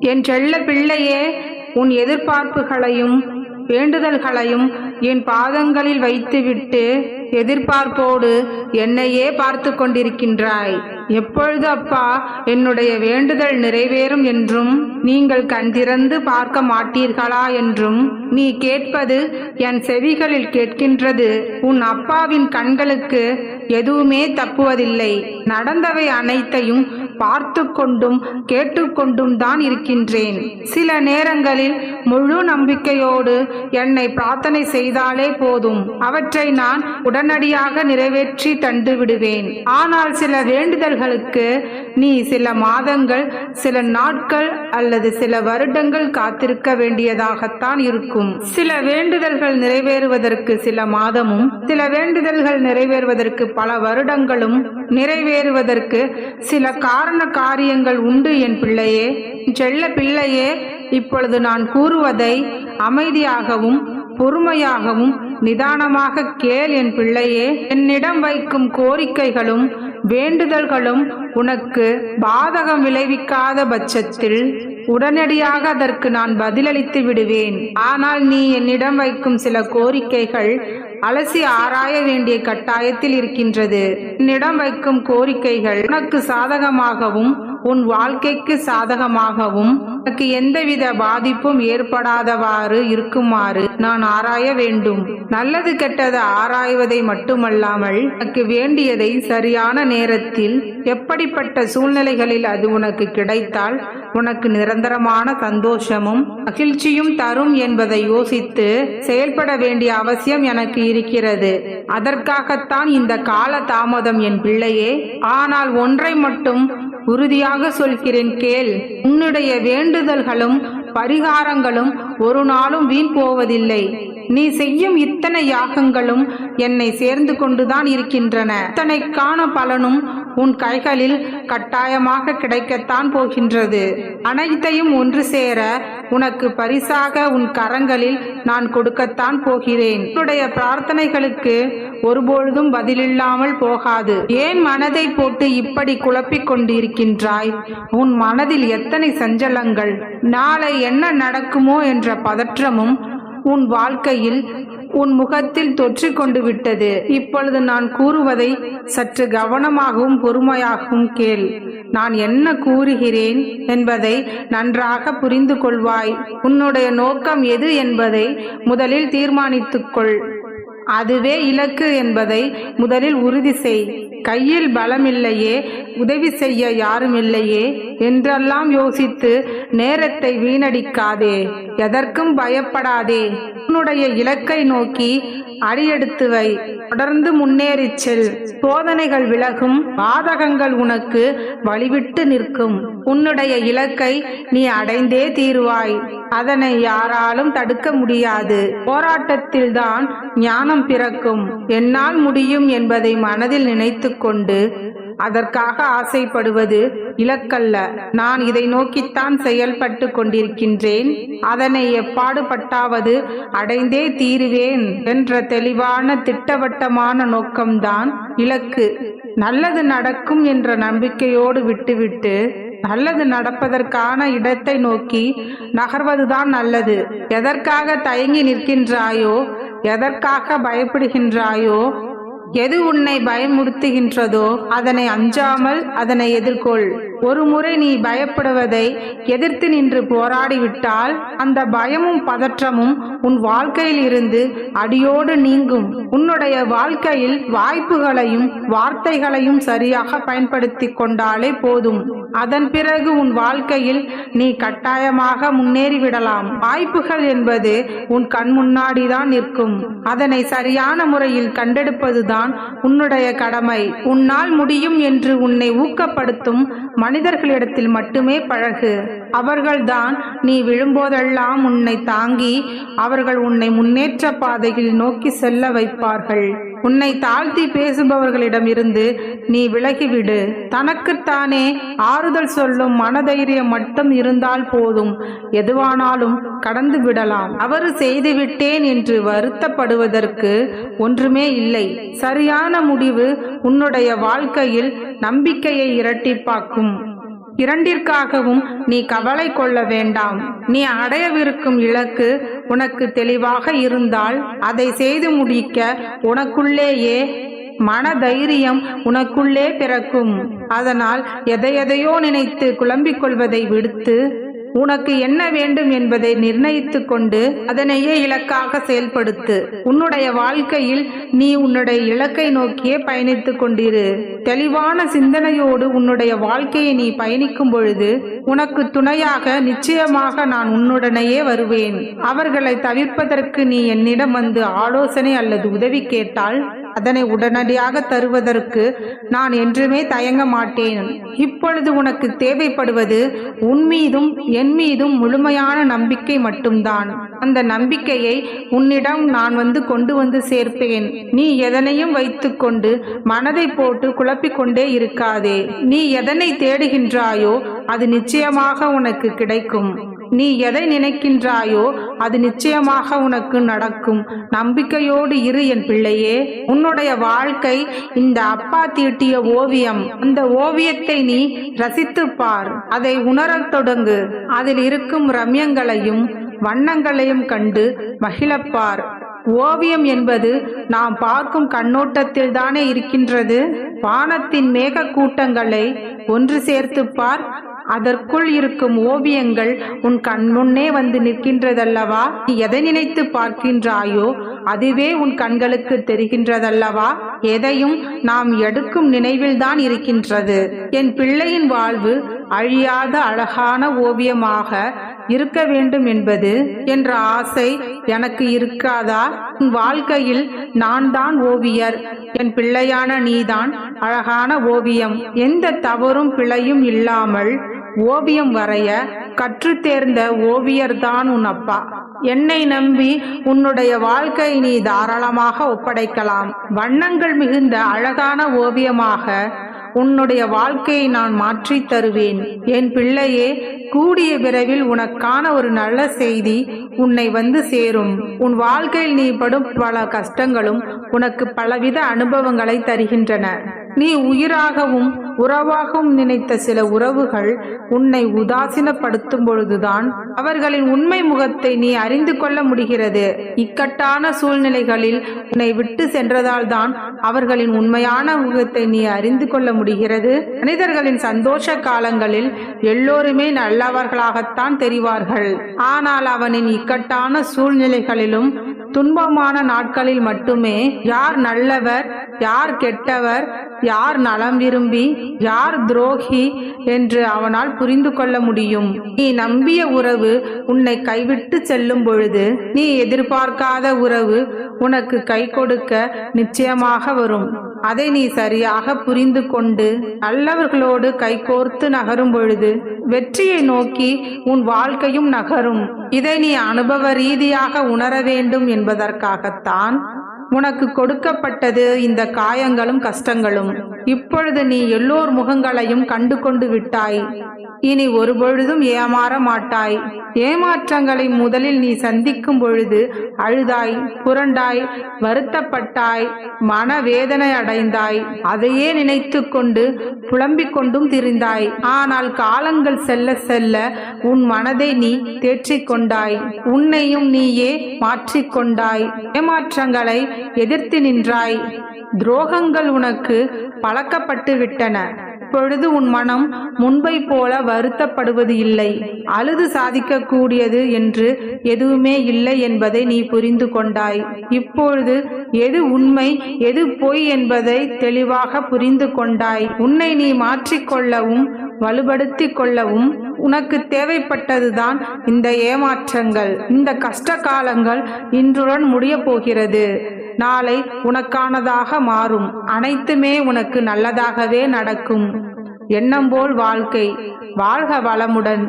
என் செல்ல பிள்ளையே உன் எதிர்பார்ப்புகளையும் வேண்டுதல்களையும் என் பாதங்களில் வைத்துவிட்டு எதிர்பார்ப்போடு என்னையே பார்த்து கொண்டிருக்கின்றாய். எப்பொழுது அப்பா என்னுடைய வேண்டுதல் நிறைவேறும் என்றும் நீங்கள் கண்திறந்து பார்க்க மாட்டீர்களா என்றும் நீ கேட்பது என் செவிகளில் கேட்கின்றது. உன் அப்பாவின் கண்களுக்கு எதுவுமே தப்புவதில்லை. நடந்தவை அனைத்தையும் பார்த்து கொண்டும் கேட்டுக்கொண்டும் தான் இருக்கின்றேன். சில நேரங்களில் முழு நம்பிக்கையோடு என்னை பிரார்த்தனை செய்தாலே போதும். அவற்றை நான் உடனடியாக நிறைவேற்றி தந்து விடுவேன். ஆனால் சில வேண்டுதல்களுக்கு நீ சில மாதங்கள் சில நாட்கள் அல்லது சில வருடங்கள் காத்திருக்க வேண்டியதாகத்தான் இருக்கும். சில வேண்டுதல்கள் நிறைவேறுவதற்கு சில மாதமும் சில வேண்டுதல்கள் நிறைவேறுவதற்கு பல வருடங்களும் நிறைவேறுவதற்கு சில காரண காரண காரியங்கள் உண்டு என் பிள்ளையே. செல்ல பிள்ளையே இப்பொழுது நான் கூறுவதை அமைதியாகவும் பொறுமையாகவும் நிதானமாக கேள் என் பிள்ளையே. என்னிடம் வைக்கும் கோரிக்கைகளும் வேண்டுதல்களும் உனக்கு பாதகம் விளைவிக்காத பட்சத்தில் உடனடியாக அதற்கு நான் பதிலளித்து விடுவேன். ஆனால் நீ என்னிடம் வைக்கும் சில கோரிக்கைகள் அலசி ஆராய வேண்டிய கட்டாயத்தில் இருக்கின்றது. என்னிடம் வைக்கும் கோரிக்கைகள் உனக்கு சாதகமாகவும் உன் வாழ்க்கைக்கு சாதகமாகவும் உனக்கு எந்தவித பாதிப்பும் ஏற்படாதவாறு இருக்குமாறு நான் ஆராய வேண்டும். நல்லது கெட்டது ஆராய்வதை மட்டுமல்லாமல் உனக்கு வேண்டியதை சரியான நேரத்தில் எப்படிப்பட்ட சூழ்நிலைகளில் அது உனக்கு கிடைத்தால் உனக்கு நிரந்தரமான சந்தோஷமும் மகிழ்ச்சியும் தரும் என்பதை யோசித்து செயல்பட வேண்டிய அவசியம் எனக்கு இருக்கிறது. அதற்காகத்தான் இந்த கால தாமதம் என் பிள்ளையே. ஆனால் ஒன்றை மட்டும் உறுதியாக சொல்கிறேன் கேள். உன்னுடைய வேண்டுதல்களும் பரிகாரங்களும் ஒரு நாளும் வீண் போவதில்லை. நீ செய்யும் இத்தனை யாகங்களும் என்னை சேர்ந்து கொண்டுதான் இருக்கின்றன. இத்தனைக்கான பலனும் உன் கைகளில் கட்டாயமாக கிடைக்கத்தான் போகின்றது. அனைத்தையும் ஒன்று சேர உனக்கு பரிசாக உன் கரங்களில் நான் கொடுக்கத்தான் போகிறேன். உன்னுடைய பிரார்த்தனைகளுக்கு ஒருபொழுதும் பதிலில்லாமல் போகாது. ஏன் மனதை போட்டு இப்படி குழப்பிக் கொண்டிருக்கின்றாய்? உன் மனதில் எத்தனை சஞ்சலங்கள்? நாளை என்ன நடக்குமோ என்ற பதற்றமும் உன் வாழ்க்கையில் உன் முகத்தில் தொற்றிக் கொண்டு விட்டது. இப்பொழுது நான் கூறுவதை சற்று கவனமாகவும் பொறுமையாகவும் கேள். நான் என்ன கூறுகிறேன் என்பதை நன்றாக புரிந்து கொள்வாய். உன்னுடைய நோக்கம் எது என்பதை முதலில் தீர்மானித்துக்கொள் அதுவே இலக்கு என்பதை முதலில் உறுதி செய். கையில் பலமில்லையே உதவி செய்ய யாருமில்லையே என்றெல்லாம் யோசித்து நேரத்தை வீணடிக்காதே எதற்கும் பயப்படாதே. உன்னுடைய இலக்கை நோக்கி அடியெடுத்து வை. தொடர்ந்து முன்னேறிச் செல். சோதனைகள் விலகும் பாதகங்கள் உனக்கு வழிவிட்டு நிற்கும். உன்னுடைய இலக்கை நீ அடைந்தே தீருவாய். அதனை யாராலும் தடுக்க முடியாது. போராட்டத்தில்தான் ஞானம் பிறக்கும். என்னால் முடியும் என்பதை மனதில் நினைத்துக் கொண்டு அதற்காக ஆசைப்படுவது இலக்கல்ல. நான் இதை நோக்கித்தான் செயல்பட்டு கொண்டிருக்கின்றேன். அதனை எப்பாடுபட்டாவது அடைந்தே தீருவேன் என்ற தெளிவான திட்டவட்டமான நோக்கம்தான் இலக்கு. நல்லது நடக்கும் என்ற நம்பிக்கையோடு விட்டுவிட்டு நல்லது நடப்பதற்கான இடத்தை நோக்கி நகர்வதுதான் நல்லது. எதற்காக தயங்கி நிற்கின்றாயோ எதற்காக பயப்படுகின்றாயோ எது உன்னை பயமுறுத்துகின்றதோ அதனை அஞ்சாமல் அதனை எதிர்கொள். ஒருமுறை நீ பயப்படுவதை எதிர்த்து நின்று போராடிவிட்டால் அந்த பயமும் பதற்றமும் உன் வாழ்க்கையில் இருந்து அடியோடு நீங்கும். உன்னுடைய வாழ்க்கையில் வாய்ப்புகளையும் வார்த்தைகளையும் சரியாக பயன்படுத்தி கொண்டாலே போதும். அதன் பிறகு உன் வாழ்க்கையில் நீ கட்டாயமாக முன்னேறிவிடலாம். வாய்ப்புகள் என்பது உன் கண் முன்னாடிதான் நிற்கும். அதனை சரியான முறையில் கண்டெடுப்பதுதான் உன்னுடைய கடமை. உன்னால் முடியும் என்று உன்னை ஊக்கப்படுத்தும் மனிதர்களிடத்தில் மட்டுமே பழகு. அவர்கள்தான் நீ விழும்போதெல்லாம் உன்னை தாங்கி அவர்கள் உன்னை முன்னேற்ற பாதையில் நோக்கி செல்ல வைப்பார்கள். உன்னை தாழ்த்தி பேசுபவர்களிடமிருந்து நீ விலகிவிடு. தனக்குத்தானே ஆறுதல் சொல்லும் மனதைரியம் மட்டும் இருந்தால் போதும். எதுவானாலும் கடந்து விடலாம். அவரு செய்துவிட்டேன் என்று வருத்தப்படுவதற்கு ஒன்றுமே இல்லை. சரியான முடிவு உன்னுடைய வாழ்க்கையில் நம்பிக்கையை இரட்டிப்பாக்கும். இரண்டிற்காகவும் நீ கவலை கொள்ள வேண்டாம். நீ அடையவிருக்கும் இலக்கு உனக்கு தெளிவாக இருந்தால் அதை செய்து முடிக்க உனக்குள்ளேயே மன தைரியம் உனக்குள்ளே பிறக்கும். அதனால் எதையெதையோ நினைத்து குழம்பிக் கொள்வதை விடுத்து உனக்கு என்ன வேண்டும் என்பதை நிர்ணயித்துக் கொண்டு அதனையே இலக்காக செயல்படுத்து. உன்னுடைய வாழ்க்கையில் நீ உன்னுடைய இலக்கை நோக்கியே பயணித்துக் கொண்டிரு. தெளிவான சிந்தனையோடு உன்னுடைய வாழ்க்கையை நீ பயணிக்கும் பொழுது உனக்கு துணையாக நிச்சயமாக நான் உன்னுடனேயே வருவேன். அவர்களை தவிர்ப்பதற்கு நீ என்னிடம் வந்து ஆலோசனை அல்லது உதவி கேட்டால் அதனை உடனடியாக தருவதற்கு நான் என்றுமே தயங்க மாட்டேன். இப்பொழுது உனக்கு தேவைப்படுவது உன் மீதும் என் மீதும் முழுமையான நம்பிக்கை மட்டும்தான். அந்த நம்பிக்கையை உன்னிடம் நான் வந்து கொண்டு வந்து சேர்ப்பேன். நீ எதனையும் வைத்துக்கொண்டு மனதை போட்டு குழப்பிக்கொண்டே இருக்காதே. நீ எதனை தேடுகின்றாயோ அது நிச்சயமாக உனக்கு கிடைக்கும். நீ எதை நினைக்கின்றாயோ அது நிச்சயமாக உனக்கு நடக்கும். நம்பிக்கையோடு இரு என் பிள்ளையே. உன்னுடைய வாழ்க்கை இந்த அப்பா தீட்டிய ஓவியம். அந்த ஓவியத்தை நீ ரசித்துப் பார். அதை உணரத் தொடங்கு. அதில் இருக்கும் ரம்யங்களையும் வண்ணங்களையும் கண்டு மகிழப்பார் ஓவியம் என்பது நாம் பார்க்கும் கண்ணோட்டத்தில் தானே இருக்கின்றது. வானத்தின் மேக கூட்டங்களை ஒன்று சேர்த்துப் பார் அதற்குள் இருக்கும் ஓவியங்கள் உன் கண் முன்னே வந்து நிற்கின்றதல்லவா? நீ எதை நினைத்து பார்க்கின்றாயோ அதுவே உன் கண்களுக்கு தெரிகின்றதல்லவா? எதையும் நாம் எடுக்கும் நினைவில்தான் இருக்கின்றது. என் பிள்ளையின் வாழ்வு அழியாத அழகான ஓவியமாக இருக்க வேண்டும் என்பது என்ற ஆசை எனக்கு இருக்காதா? உன் வாழ்க்கையில் நான் தான் ஓவியர். என் பிள்ளையான நீதான் அழகான ஓவியம். எந்த தவறும் பிழையும் இல்லாமல் ஓவியம் வரைய கற்று தேர்ந்த ஓவியர்தான் உன் அப்பா. என்னை நம்பி உன்னுடைய வாழ்க்கை நீ தாராளமாக ஒப்படைக்கலாம். வண்ணங்கள் மிகுந்த அழகான ஓவியமாக உன்னுடைய வாழ்க்கையை நான் மாற்றித் தருவேன். என் பிள்ளையே கூடிய விரைவில் உனக்கான ஒரு நல்ல செய்தி உன்னை வந்து சேரும். உன் வாழ்க்கையில் நீ படும் பல கஷ்டங்களும் உனக்கு பலவித அனுபவங்களை தருகின்றன. நீ உயிராகவும் உறவாகவும் நினைத்த சில உறவுகள் உன்னை உதாசீனப்படுத்தும் பொழுதுதான் அவர்களின் உண்மை முகத்தை நீ அறிந்து கொள்ள முடிகிறது. இக்கட்டான சூழ்நிலைகளில் உன்னை விட்டு சென்றதால் தான் அவர்களின் உண்மையான முகத்தை நீ அறிந்து கொள்ள முடியும் முடிகிறது மனிதர்களின் சந்தோஷ காலங்களில் எல்லோருமே நல்லவர்களாகத்தான் தெரிவார்கள். ஆனால் அவனின் இக்கட்டான சூழ்நிலைகளிலும் துன்பமான நாட்களில் மட்டுமே யார் நல்லவர் யார் கெட்டவர் யார் நலம் விரும்பி யார் துரோகி என்று அவனால் புரிந்து கொள்ள முடியும். நீ நம்பிய உறவு உன்னை கைவிட்டு செல்லும் பொழுது நீ எதிர்பார்க்காத உறவு உனக்கு கை கொடுக்க நிச்சயமாக வரும். அதை நீ சரியாக புரிந்து கொண்டு நல்லவர்களோடு கைகோர்த்து நகரும் பொழுது வெற்றியை நோக்கி உன் வாழ்க்கையும் நகரும். இதை நீ அனுபவ ரீதியாக உணர வேண்டும் என்பதற்காகத்தான் உனக்கு கொடுக்கப்பட்டது இந்த காயங்களும் கஷ்டங்களும். இப்பொழுது நீ எல்லோர் முகங்களையும் கண்டு கொண்டு விட்டாய். இனி ஒரு பொழுதும் ஏமாற மாட்டாய். ஏமாற்றங்களை முதலில் நீ சந்திக்கும் பொழுது அழுதாய் புரண்டாய் வருத்தப்பட்டாய் மனவேதனை அடைந்தாய். அதையே நினைத்து கொண்டு புலம்பிக் கொண்டும் திரிந்தாய். ஆனால் காலங்கள் செல்ல செல்ல உன் மனதை நீ தேற்றிக் கொண்டாய். உன்னையும் நீயே மாற்றிக்கொண்டாய் ஏமாற்றங்களை எதிர்த்து நின்றாய். துரோகங்கள் உனக்கு பழக்கப்பட்டு விட்டன இப்பொழுது உன் மனம் முன்பை போல வருத்தப்படுவது இல்லை. அழுது சாதிக்கக்கூடியது என்று எதுவுமே இல்லை என்பதை நீ புரிந்து கொண்டாய். இப்பொழுது எது உண்மை எது பொய் என்பதை தெளிவாக புரிந்து கொண்டாய். உன்னை நீ மாற்றிக்கொள்ளவும் வலுபடுத்தி கொள்ளவும் உனக்கு தேவைப்பட்டதுதான் இந்த ஏமாற்றங்கள். இந்த கஷ்ட காலங்கள் இன்றுடன் முடிய போகிறது. நாளை உனக்கானதாக மாறும். அனைத்துமே உனக்கு நல்லதாகவே நடக்கும். எண்ணம் போல் வாழ்க்கை. வாழ்க வளமுடன்.